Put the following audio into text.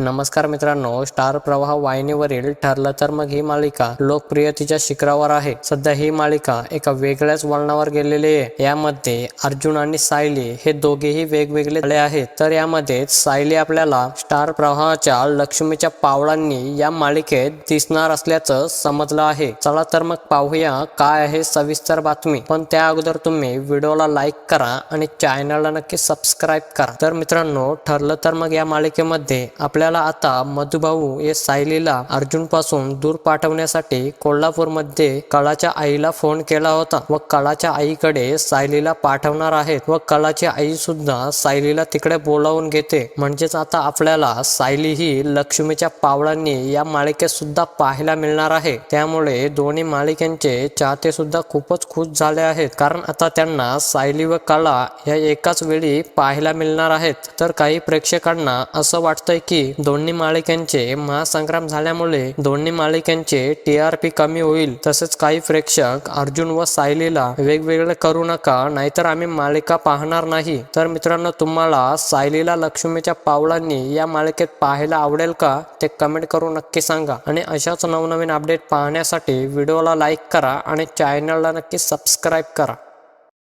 नमस्कार मित्रांनो स्टार प्रवाह वाहिनीवरील ठरलं तर मग ही मालिका लोकप्रियतेच्या शिखरावर आहे. सध्या ही मालिका एका वेगळ्याच वळणावर गेलेली आहे. यामध्ये अर्जुन आणि सायली हे दोघेही वेगवेगळे झाले आहेत. तर यामध्ये सायली आपल्याला स्टार प्रवाहाच्या लक्ष्मीच्या पावलांनी या मालिकेत दिसणार असल्याचं समजलं आहे. चला तर मग पाहूया काय आहे सविस्तर बातमी. पण त्या अगोदर तुम्ही व्हिडिओला लाईक करा आणि चॅनलला नक्की सबस्क्राईब करा. तर मित्रांनो ठरलं तर मग या मालिकेमध्ये आपल्या आपल्याला आता मधुभाऊ हे सायलीला अर्जुनपासून दूर पाठवण्यासाठी कोल्हापूरमध्ये कळाच्या आईला फोन केला होता व कळाच्या आईकडे सायलीला पाठवणार आहेत व कळाची आई सुद्धा सायलीला तिकडे बोलावून घेते. म्हणजेच आता आपल्याला सायली ही लक्ष्मीच्या पावलांनी या मालिकेत सुद्धा पाहायला मिळणार आहे. त्यामुळे दोन्ही मालिकांचे चाहते सुद्धा खूपच खुश झाले आहेत. कारण आता त्यांना सायली व कला या एकाच वेळी पाहायला मिळणार आहेत. तर काही प्रेक्षकांना असं वाटतंय की दोन्ही मालिकांचे महासंग्राम झाल्यामुळे दोन्ही मालिकांचे टी आर पी कमी होईल. तसेच काही प्रेक्षक अर्जुन व सायलीला वेगवेगळे करू नका नाहीतर आम्ही मालिका पाहणार नाही. तर मित्रांनो तुम्हाला सायलीला लक्ष्मीच्या पावलांनी या मालिकेत पाहायला आवडेल का ते कमेंट करून नक्की सांगा. आणि अशाच नवनवीन अपडेट पाहण्यासाठी व्हिडिओला लाईक करा आणि चॅनलला नक्की सबस्क्राईब करा.